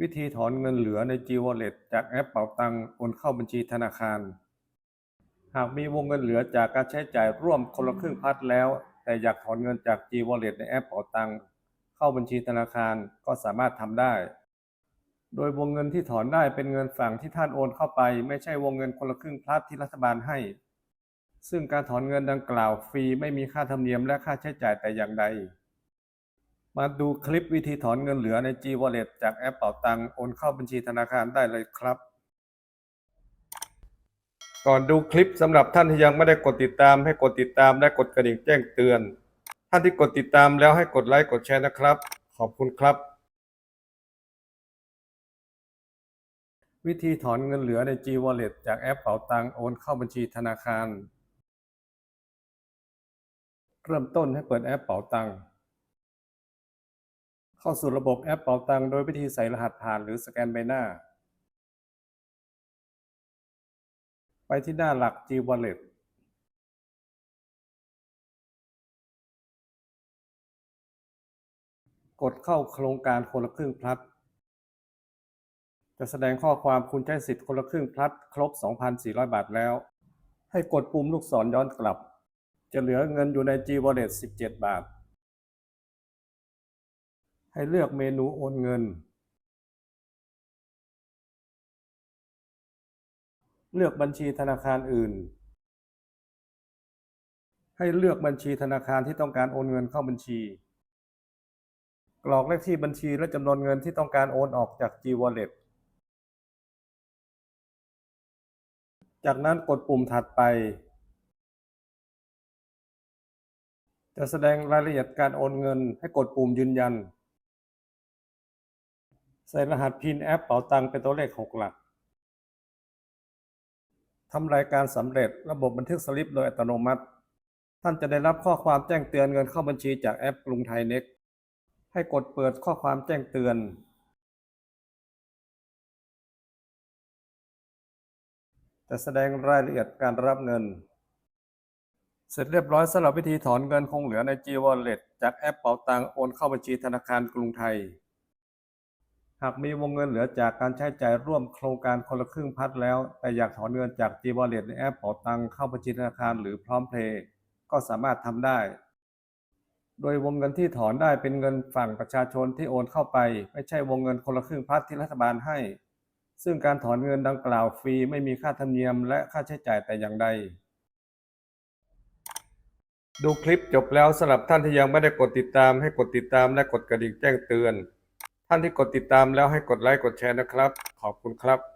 วิธีถอนเงินเหลือใน G-Wallet จากแอปเป๋าตังโอนเข้าบัญชีธนาคาร หากมีวงเงินเหลือจากการใช้จ่ายร่วมคนละครึ่งพัดแล้ว แต่อยากถอนเงินจาก G-Wallet ในแอปเป๋าตังเข้าบัญชีธนาคารก็สามารถทำได้ โดยวงเงินที่ถอนได้เป็นเงินฝั่งที่ท่านโอนเข้าไป ไม่ใช่วงเงินคนละครึ่งพัดที่รัฐบาลให้ ซึ่งการถอนเงินดังกล่าวฟรีไม่มีค่าธรรมเนียมและค่าใช้จ่ายแต่อย่างใด มาดูคลิปวิธีถอนเงินเหลือใน G-Wallet จากแอปเป๋าตังโอนเข้าบัญชีธนาคารได้เลยครับ ก่อนดูคลิปสำหรับท่านที่ยังไม่ได้กดติดตาม ให้กดติดตามและกดกระดิ่งแจ้งเตือน ท่านที่กดติดตามแล้วให้กดไลค์กดแชร์นะครับ ขอบคุณครับ วิธีถอนเงินเหลือใน G-Wallet จากแอปเป๋าตังโอนเข้าบัญชีธนาคาร เริ่มต้นให้เปิดแอปเป๋าตังค์ เข้าสู่ระบบแอปเป๋าตังโดยวิธีใส่รหัสผ่านหรือสแกนใบหน้า ไปที่หน้าหลัก G-Wallet กดเข้าโครงการคนละครึ่งพลัด จะแสดงข้อความคุณใช้สิทธิ์คนละครึ่งพลัด ครบ 2,400 บาทแล้ว ให้กดปุ่มลูกศรย้อนกลับ จะเหลือเงินอยู่ใน G-Wallet 17 บาท ให้เลือกเมนูโอนเงิน เลือกบัญชีธนาคารอื่น ให้เลือกบัญชีธนาคารที่ต้องการโอนเงินเข้าบัญชี กรอกเลขที่บัญชีและจำนวนเงินที่ต้องการโอนออกจาก G-Wallet จากนั้นกดปุ่มถัดไป จะแสดงรายละเอียดการโอนเงินให้กดปุ่มยืนยัน ส่รหัสพินแอปเป๋าตังเป็นตัวเลข6หลักทำรายการสำเร็จระบบบันทึกสลิปโดยอัตโนมัติ ท่านจะได้รับข้อความแจ้งเตือนเงินเข้าบัญชีจากแอปกรุงไทยเน็กให้กดเปิดข้อความแจ้งเตือน จะแสดงรายละเอียดการรับเงิน เสร็จเรียบร้อยสำหรับวิธีถอนเงินคงเหลือใน G-Wallet จากแอปเป๋าตังโอนเข้าบัญชีธนาคารกรุงไทย หากมีวงเงินเหลือจากการใช้จ่ายร่วมโครงการคนละครึ่งพัดแล้ว แต่อยากถอนเงินจาก G-Wallet ในแอปเป๋าตังเข้าบัญชีธนาคารหรือพร้อมเพย์ก็สามารถทำได้ โดยวงเงินที่ถอนได้เป็นเงินฝั่งประชาชนที่โอนเข้าไป ไม่ใช่วงเงินคนละครึ่งพัดที่รัฐบาลให้ ซึ่งการถอนเงินดังกล่าวฟรีไม่มีค่าธรรมเนียมและค่าใช้จ่ายแต่อย่างใดดูคลิปจบแล้วสำหรับท่านที่ยังไม่ได้กดติดตามให้กดติดตามและกดกระดิ่งแจ้งเตือน ท่านที่กดติดตามแล้วให้กดไลค์กดแชร์นะครับ ขอบคุณครับ